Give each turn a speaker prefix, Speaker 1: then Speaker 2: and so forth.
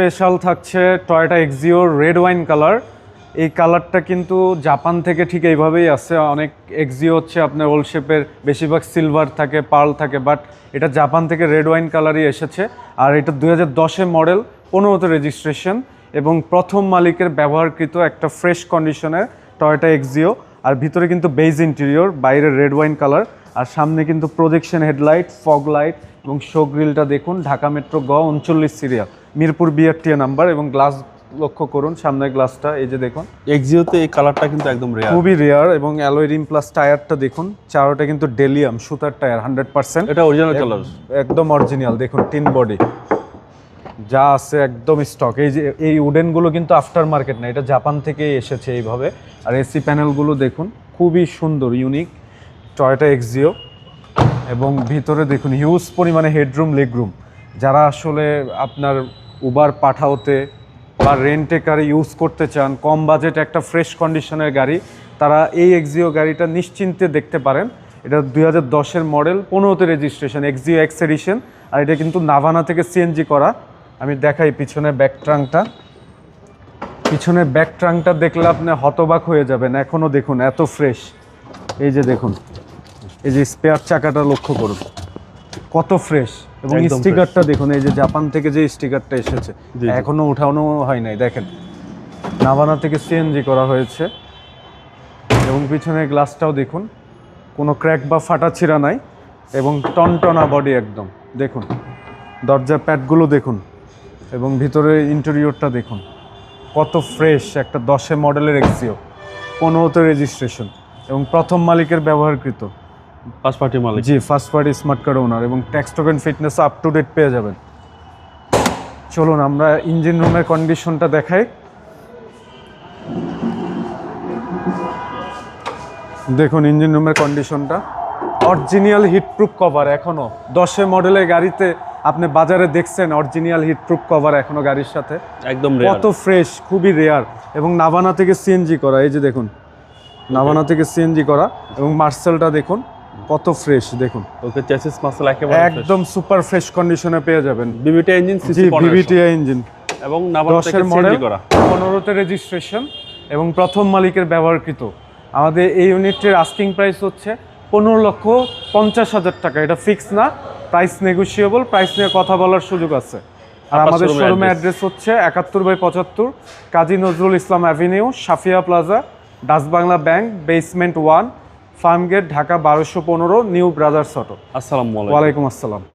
Speaker 1: Special থাকছে Toyota Axio red wine colour এই কালারটা কিন্তু জাপান থেকে ঠিক এইভাবেই আসছে অনেক এক্সিও হচ্ছে আপনার ওল শেপের বেশিরভাগ সিলভার থাকে পার্ল থাকে বাট এটা জাপান থেকে রেড ওয়াইন কালারই এসেছে। আর এটা দুই হাজার মডেল পনেরোতে রেজিস্ট্রেশন এবং প্রথম মালিকের ব্যবহারকৃত একটা ফ্রেশ কন্ডিশনের টয়টা এক্সিও আর ভিতরে কিন্তু বেজ ইন্টেরিয়র বাইরে রেড ওয়াইন কালার আর সামনে কিন্তু প্রজেকশন হেডলাইট ফগ লাইট এবং শো গ্রিলটা দেখুন ঢাকা মেট্রো গ উনচল্লিশ সিরিয়াল। মিরপুর বিআরটিএ নাম্বার এবং গ্লাস লক্ষ্য করুন সামনের গ্লাসটা এই যে দেখুন।
Speaker 2: এক্সিওতে এই কালারটা কিন্তু একদম রেয়ার
Speaker 1: খুবই রেয়ার এবং অ্যালয় রিম প্লাস টায়ারটা দেখুন চারোটা কিন্তু ডেলিয়াম সুতার টায়ার হান্ড্রেড পার্সেন্ট
Speaker 2: এটা অরিজিনাল কালার
Speaker 1: একদম অরিজিনাল দেখুন টিন বডি যা আছে একদম স্টক এই যে, এই উডেনগুলো কিন্তু আফটার মার্কেট না, এটা জাপান থেকেই এসেছে এইভাবে। আর এসি প্যানেলগুলো দেখুন, খুবই সুন্দর ইউনিক টয়টা এক্সিও এবং ভিতরে দেখুন হিউজ পরিমাণে হেডরুম লেগরুম যারা আসলে আপনার উবার পাঠাওতে বা রেন্টে কারে ইউজ করতে চান, কম বাজেট একটা ফ্রেশ কন্ডিশনের গাড়ি, তারা এই এক্সিও গাড়িটা নিশ্চিন্তে দেখতে পারেন। এটা দুই হাজার দশের মডেল পনেরোতে রেজিস্ট্রেশন এক্সিও এক্স এডিশন আর এটা কিন্তু নাভানা থেকে সিএনজি করা। আমি দেখাই পিছনে ব্যাক ট্রাঙ্কটা পিছনে ব্যাক ট্রাঙ্কটা দেখলে আপনি হতবাক হয়ে যাবেন। এখনও দেখুন এত ফ্রেশ এই যে দেখুন এই যে স্পেয়ার চাকাটা লক্ষ্য করুন। কত ফ্রেশ এবং স্টিকারটা দেখুন এই যে জাপান থেকে যে স্টিকারটা এসেছে
Speaker 2: জি, জি।
Speaker 1: এখনও উঠানো হয় নাই। দেখেন নাভানা থেকে সিএনজি করা হয়েছে। এবং পিছনের গ্লাসটাও দেখুন কোনো ক্র্যাক বা ফাটা ছিঁড়া নাই। এবং টনটনা বডি একদম। দেখুন দরজার প্যাডগুলো দেখুন। এবং ভিতরে ইন্টেরিয়রটা দেখুন। কত ফ্রেশ একটা দশে মডেলের এক্সিও পনেরোতে রেজিস্ট্রেশন এবং প্রথম মালিকের ব্যবহারকৃত।
Speaker 2: ফার্স্ট পার্টি মালিক।
Speaker 1: জি first party smart card owner এবং tax token fitness up to date পেয়ে যাবেন। চলুন আমরা ইঞ্জিন রুমের কন্ডিশনটা দেখাই। দেখুন ইঞ্জিন রুমের কন্ডিশনটা অরিজিনাল হিটপ্রুফ কভার এখনও। দশে মডেলের গাড়িতে আপনি বাজারে দেখছেন অরিজিনাল হিটপ্রুফ কভার এখনও গাড়ির সাথে।
Speaker 2: একদম
Speaker 1: কত ফ্রেশ খুবই রেয়ার এবং নাভানা থেকে সিএনজি করা এই যে দেখুন। নাভানা থেকে সিএনজি করা এবং মার্সেলটা দেখুন কত ফ্রেশ দেখুন।
Speaker 2: ওকে চেসিস মাসল একেবারে
Speaker 1: একদম সুপার ফ্রেশ কন্ডিশনে পেয়ে যাবেন।
Speaker 2: BBT engine CC
Speaker 1: VVTI engine
Speaker 2: এবং নাভানা থেকে
Speaker 1: মডেল
Speaker 2: সিএনজি করা।
Speaker 1: পনেরোতে রেজিস্ট্রেশন এবং প্রথম মালিকের ব্যবহারকৃত। আমাদের এই ইউনিটের আস্কিং প্রাইস হচ্ছে পনেরো লক্ষ পঞ্চাশ হাজার টাকা। এটা ফিক্স না প্রাইস নেগোসিয়েবল প্রাইস নিয়ে কথা বলার সুযোগ আছে। আর আমাদের শোরুমে অ্যাড্রেস হচ্ছে একাত্তর বাই পঁচাত্তর Kazi Nazrul Islam avenue Safia plaza Dutch Bangla bank basement one farm gate Dhaka বারোশো পনেরো নিউ ব্রাদার্স অটো।
Speaker 2: আসসালাম আলাইকুম।
Speaker 1: ওয়ালাইকুম আসসালাম।